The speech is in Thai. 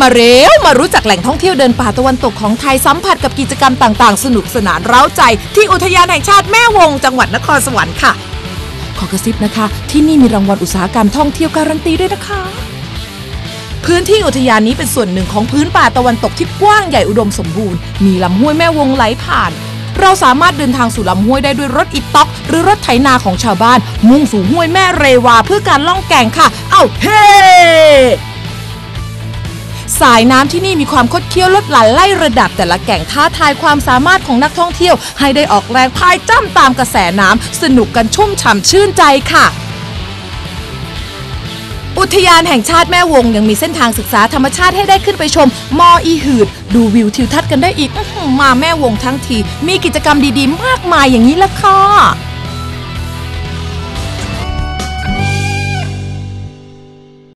มาเร็วมารู้จักแหล่งท่องเที่ยวเดินป่าตะวันตกของไทยสัมผัสกับกิจกรรมต่างๆ สนุกสนานเร้าใจ ที่อุทยานแห่งชาติแม่วง จังหวัดนครสวรรค์ค่ะ ขอกระซิบนะคะ ที่นี่มีรางวัลอุตสาหกรรมท่องเที่ยวการันตีด้วยนะคะ พื้นที่อุทยานนี้เป็นส่วนหนึ่งของพื้นป่าตะวันตกที่กว้างใหญ่อุดมสมบูรณ์มีลำห้วยแม่วงไหลผ่านเราสามารถเดินทางสู่ลำห้วยได้ด้วยรถอีต๊อก หรือรถไถนาของชาวบ้าน มุ่งสู่ห้วยแม่เรวาเพื่อการล่องแก่งค่ะ เอ้าเฮ้ สายน้ำที่นี่มีความคดเคี้ยวลดหลั่นไล่ระดับ แต่ละแก่งท้าทายความสามารถของนักท่องเที่ยว ให้ได้ออกแรงพายจ้ำตามกระแสน้ำสนุกกันชุ่มฉ่ำชื่นใจค่ะอุทยานแห่งชาติแม่วงยังมีเส้นทางศึกษาธรรมชาติให้ได้ขึ้นไปชม มออีหืด ดูวิวทิวทัศน์กันได้อีกมาแม่วงทั้งที มีกิจกรรมดีๆ มากมายอย่างนี้ละค่ะ